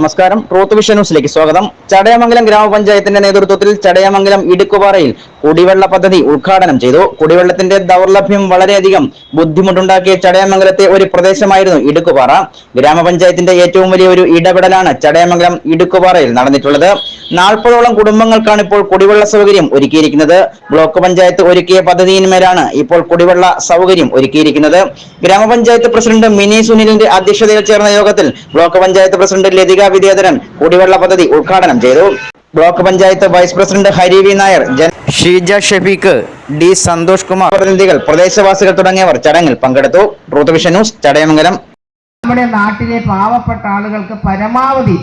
നമസ്കാരം. Truth vision ന്യൂസിലേക്ക് സ്വാഗതം. ചടയമംഗലം ഗ്രാമപഞ്ചായത്തിന്റെ നേതൃത്വത്തിൽ ചടയമംഗലം ഇടുക്കുപാറയിൽ കുടിവെള്ള പദ്ധതി ഉദ്ഘാടനം ചെയ്തു. കുടിവെള്ളത്തിന്റെ ദൗർലഭ്യം വളരെയധികം ബുദ്ധിമുട്ടുണ്ടാക്കിയ ചടയമംഗലത്തെ ഒരു പ്രദേശമായിരുന്നു ഇടുക്കുപാറ. ഗ്രാമപഞ്ചായത്തിന്റെ ഏറ്റവും വലിയ ഒരു ഇടപെടലാണ് ചടയമംഗലം ഇടുക്കുപാറയിൽ നടന്നിട്ടുള്ളത്. നാൽപ്പതോളം കുടുംബങ്ങൾക്കാണ് ഇപ്പോൾ കുടിവെള്ള സൗകര്യം ഒരുക്കിയിരിക്കുന്നത്. ബ്ലോക്ക് പഞ്ചായത്ത് ഒരുക്കിയ പദ്ധതിയിന്മേലാണ് ഇപ്പോൾ കുടിവെള്ള സൗകര്യം ഒരുക്കിയിരിക്കുന്നത്. ഗ്രാമപഞ്ചായത്ത് പ്രസിഡന്റ് മിനി സുനിലിന്റെ അധ്യക്ഷതയിൽ ചേർന്ന യോഗത്തിൽ ബ്ലോക്ക് പഞ്ചായത്ത് പ്രസിഡന്റ് ലതിക വിദ്യാധരൻ കുടിവെള്ള പദ്ധതി ഉദ്ഘാടനം ചെയ്തു. Block panchayat vice president Hari V Nair Sheeja Shefeeq D Santhosh Kumar. പ്രതിനിധികൾ പ്രദേശവാസികൾ തുടങ്ങിയവർ ചടങ്ങിൽ പങ്കെടുത്തു. Truth vision news Chadayamangalam. നമ്മുടെ നാട്ടിലെ പാവപ്പെട്ട ആളുകൾക്ക് പരമാവധി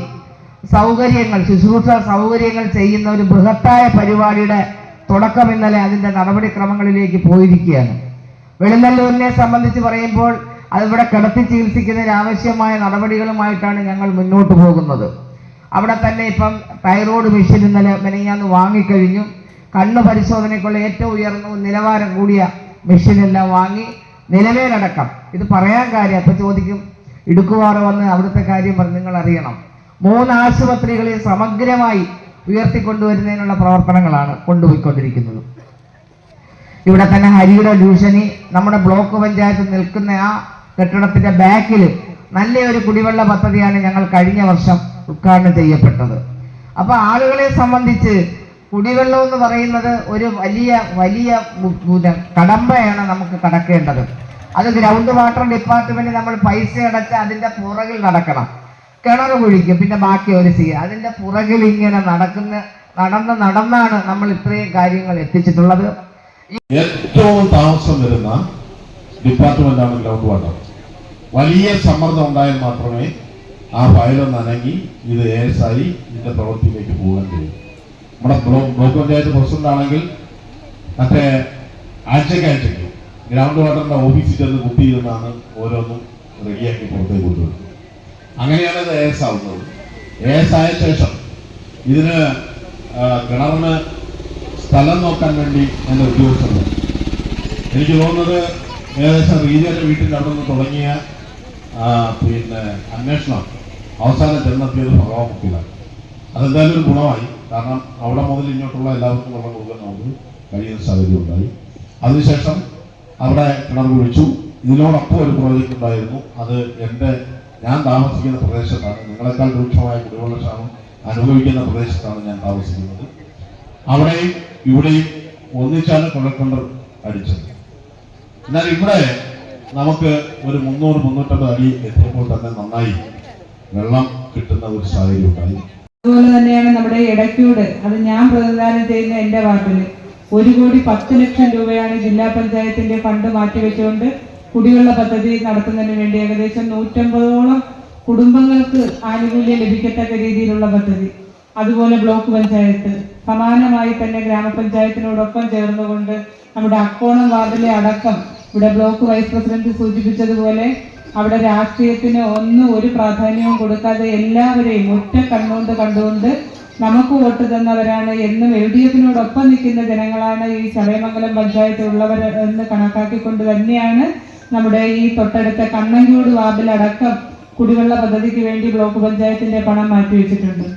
സൗകര്യങ്ങൾ ശുശ്രൂഷ സൗകര്യങ്ങൾ ചെയ്യുന്ന ഒരു ബൃഹത്തായ പരിപാടിയുടെ തുടക്കം ഇന്നലെ അതിന്റെ നടപടിക്രമങ്ങളിലേക്ക് പോയിരിക്കുകയാണ്. വെളിനല്ലൂരിനെ സംബന്ധിച്ച് പറയുമ്പോൾ അതിവിടെ കിടത്തി ചികിത്സിക്കുന്നതിന് ആവശ്യമായ നടപടികളുമായിട്ടാണ് ഞങ്ങൾ മുന്നോട്ട് പോകുന്നത്. അവിടെ തന്നെ ഇപ്പം തൈറോയ്ഡ് മെഷീൻ ഇന്നലെ മെനങ്ങാന്ന് വാങ്ങിക്കഴിഞ്ഞു. കണ്ണ് പരിശോധനയ്ക്കുള്ള ഏറ്റവും ഉയർന്ന നിലവാരം കൂടിയ മെഷീനെല്ലാം വാങ്ങി നിലവേലടക്കം. ഇത് പറയാൻ കാര്യം അപ്പം ചോദിക്കും ഇടുക്കുവാറ് വന്ന് അവിടുത്തെ കാര്യം പറഞ്ഞ് നിങ്ങൾ അറിയണം മൂന്ന് ആശുപത്രികളിൽ സമഗ്രമായി ഉയർത്തിക്കൊണ്ടുവരുന്നതിനുള്ള പ്രവർത്തനങ്ങളാണ് കൊണ്ടുപോയിക്കൊണ്ടിരിക്കുന്നത്. ഇവിടെ തന്നെ ഹരിയുടെ ട്യൂഷനി നമ്മുടെ ബ്ലോക്ക് പഞ്ചായത്ത് നിൽക്കുന്ന ആ കെട്ടിടത്തിന്റെ ബാക്കിൽ നല്ലൊരു കുടിവെള്ള പദ്ധതിയാണ് ഞങ്ങൾ കഴിഞ്ഞ വർഷം ഉദ്ഘാടനം ചെയ്യപ്പെട്ടത്. അപ്പൊ ആളുകളെ സംബന്ധിച്ച് കുടിവെള്ളം എന്ന് പറയുന്നത് ഒരു വലിയ വലിയ കടമ്പയാണ് നമുക്ക് കടക്കേണ്ടത്. അത് ഗ്രൗണ്ട് വാട്ടർ ഡിപ്പാർട്ട്മെന്റ് നമ്മൾ പൈസ അടച്ച് അതിന്റെ പുറകിൽ നടക്കണം. കിണർ കുഴിക്കും പിന്നെ ബാക്കി ഒരു ചെയ്യുക അതിന്റെ പുറകിൽ ഇങ്ങനെ നടക്കുന്ന നടന്ന് നടന്നാണ് നമ്മൾ ഇത്രയും കാര്യങ്ങൾ എത്തിച്ചിട്ടുള്ളത്. ഏറ്റവും താമസം വരുന്ന ഡിപ്പാർട്ട്മെന്റാണ് ഗ്രൗണ്ട് വാട്ടർ വലിയ സമ്മർദ്ദം ഉണ്ടായാൽ മാത്രമേ ആ ഫയലൊന്ന് അനങ്ങി ഇത് എസ് ആയി ഇതിന്റെ പ്രവൃത്തിയിലേക്ക് പോകാൻ കഴിയും. നമ്മുടെ ബ്ലോക്ക് ബ്ലോക്ക് പഞ്ചായത്ത് പ്രസിഡന്റ് ആണെങ്കിൽ മറ്റേ ആഴ്ചക്കാഴ്ചയ്ക്ക് ആഴ്ചക്ക് ഗ്രൗണ്ട് വാട്ടറിന്റെ ഓഫീസിൽ ചെന്ന് കുത്തിയിരുന്നാണ് ഓരോന്നും റെഡിയാക്കി പുറത്തേക്ക് കൊണ്ടുവരുന്നത്. അങ്ങനെയാണ് ഇത് എസ് ആവുന്നത്. എസ് ആയ ശേഷം ഇതിന് കിണറിന് സ്ഥലം നോക്കാൻ വേണ്ടി എന്റെ ഉദ്യോഗസ്ഥരുണ്ട് എനിക്ക് തോന്നുന്നത് ഏകദേശം റീജിയുടെ വീട്ടിൽ അവിടെ നിന്ന് തുടങ്ങിയ പിന്നെ അന്വേഷണം അവസാനം ചെന്നെത്തിയത് ഭഗവാൻ ഭഗവാമുക്കിലാണ് അതെന്തായാലും ഒരു ഗുണമായി. കാരണം അവിടെ മുതൽ ഇങ്ങോട്ടുള്ള എല്ലാവർക്കും വെള്ളം കൊടുക്കാൻ നമുക്ക് കഴിയുന്ന സാഹചര്യം ഉണ്ടായി. അതിനുശേഷം അവിടെ കിണർ കുഴിച്ചു. ഇതിനോടൊപ്പം ഒരു പ്രോജക്റ്റ് ഉണ്ടായിരുന്നു. അത് എന്റെ ഞാൻ താമസിക്കുന്ന പ്രദേശത്താണ്. നിങ്ങളെക്കാൾ രൂക്ഷമായ കുടിവെള്ളക്ഷാമം അനുഭവിക്കുന്ന പ്രദേശത്താണ് ഞാൻ താമസിക്കുന്നത്. അവിടെയും ഇവിടെയും ഒന്നിച്ചാണ് കുഴൽക്കിണർ അടിച്ചത്. എന്നാൽ ഇവിടെ നമുക്ക് ഒരു മുന്നൂറ് മുന്നൂറ്റമ്പത് അടി എത്തിയപ്പോൾ തന്നെ നന്നായി വെള്ളം കിട്ടുന്ന ഒരു സാഹചര്യം ഉണ്ടായി. അതുപോലെ തന്നെയാണ് നമ്മുടെ ഇടയ്ക്കൂട്. അത് ഞാൻ പ്രതിദാനം ചെയ്യുന്ന എന്റെ വാർഡിൽ ഒരു കോടി പത്ത് ലക്ഷം രൂപയാണ് ജില്ലാ പഞ്ചായത്തിന്റെ ഫണ്ട് മാറ്റിവെച്ചുകൊണ്ട് കുടിവെള്ള പദ്ധതി നടത്തുന്നതിന് വേണ്ടി ഏകദേശം നൂറ്റമ്പതോളം കുടുംബങ്ങൾക്ക് ആനുകൂല്യം ലഭിക്കത്തക്ക രീതിയിലുള്ള പദ്ധതി. അതുപോലെ ബ്ലോക്ക് പഞ്ചായത്ത്. സമാനമായി തന്നെ ഗ്രാമപഞ്ചായത്തിനോടൊപ്പം ചേർന്നുകൊണ്ട് നമ്മുടെ അക്കോണം വാർഡിലെ അടക്കം ഇവിടെ ബ്ലോക്ക് വൈസ് പ്രസിഡന്റ് സൂചിപ്പിച്ചതുപോലെ അവിടെ രാഷ്ട്രീയത്തിന് ഒന്നും ഒരു പ്രാധാന്യവും കൊടുക്കാതെ എല്ലാവരെയും ഒറ്റ കണ്ണുകൊണ്ട് കണ്ടുകൊണ്ട് നമുക്ക് വോട്ട് തന്നവരാണ് എന്നും എൽ ഡി എഫിനോടൊപ്പം നിൽക്കുന്ന ജനങ്ങളാണ് ഈ ചടയമംഗലം പഞ്ചായത്ത് ഉള്ളവർ എന്ന് കണക്കാക്കിക്കൊണ്ട് തന്നെയാണ് നമ്മുടെ ഈ തൊട്ടടുത്ത കണ്ണൻകൂട് വാർഡിലടക്കം കുടിവെള്ള പദ്ധതിക്ക് വേണ്ടി ബ്ലോക്ക് പഞ്ചായത്തിന്റെ പണം മാറ്റിവെച്ചിട്ടുണ്ട്.